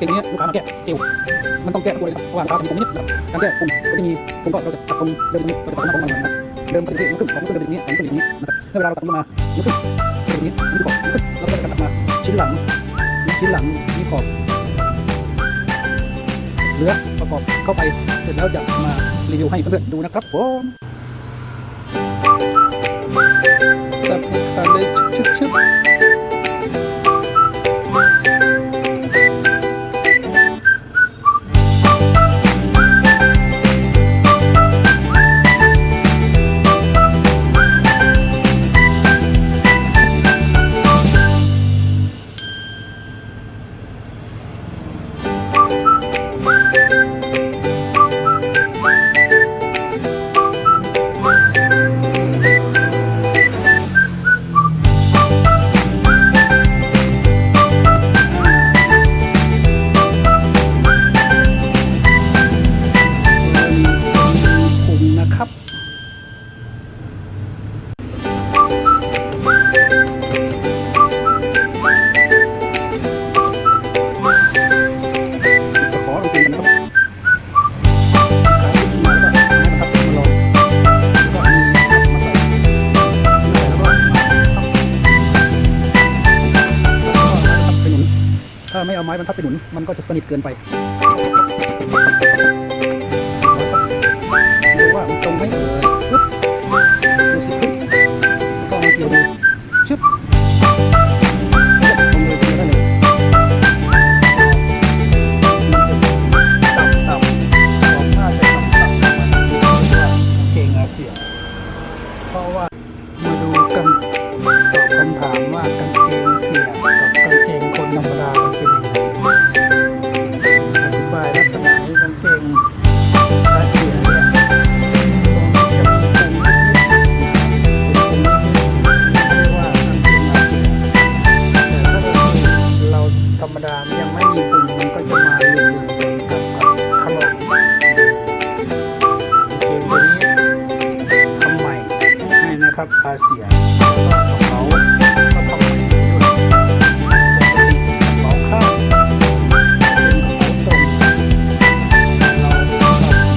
กางเกงนี้ลูกค้ามาแก้เอวมันต้องแก้ตัวเลยครับเพราะว่าลูกค้าจะมีตรงนี้การแก้ปุ่มตัวที่มีปุ่มก็เราจะตัดตรงเดิมตรงนี้เราจะตัดตรงหน้าตรงนั้นนะครับเดิมปที่มันขึ้นของมันขึ้นเดิมไปที่นี้ของมันขึ้นอย่างนี้นะครับเมื่อเวลาเราตัดตรงมามันขึ้นเป็นอย่างนี้มันขึ้นขอบมันขึ้นเราก็จะตัดมาชิ้นหลังชิ้นหลังนี่ขอบเหลือประกอบเข้าไปเสร็จแล้วจะมารีวิวให้เพื่อนๆดูนะครับผมตัด ถ้าไม่เอาไม้บรรทัดไปหนุน มันก็จะสนิทเกินไป มดายังไม่มีปุ่มมันก็จะมาเหลื่อมๆกับกับข้างหลังกางเกงตัวนี้ทำใหม่ให้นะครับอาเซียก็กระเป๋าก็ทำใหม่ให้ด้วยปกติกระเป๋าข้างเป็นกระเป๋าตรงเราท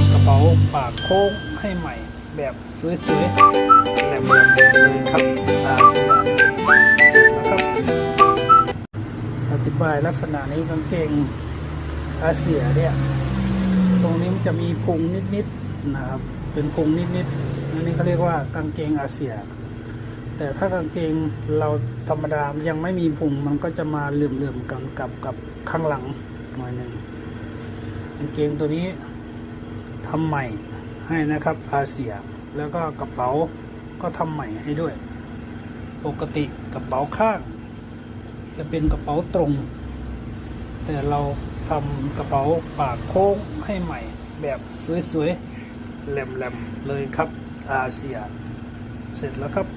ำกระเป๋าปากโค้งให้ใหม่แบบสวยๆแหลมๆเลยครับ ลักษณะนี้กางเกงอาเซียเนี่ย ตรงนี้มันจะมีพุงนิดๆนะครับ เป็นพุงนิดๆอันนี้เขาเรียกว่ากางเกงอาเซีย แต่ถ้ากางเกงเราธรรมดายังไม่มีพุงมันก็จะมาเหลื่อมๆกันกับกับข้างหลังหน่อยหนึ่งกางเกงตัวนี้ทำใหม่ให้นะครับอาเซีย แล้วก็กระเป๋าก็ทำใหม่ให้ด้วย ปกติกระเป๋าข้าง จะเป็นกระเป๋าตรง แต่เราทำกระเป๋าปากโค้งให้ใหม่แบบสวยๆแหลมๆเลยครับอาเซีย เสร็จแล้วครับ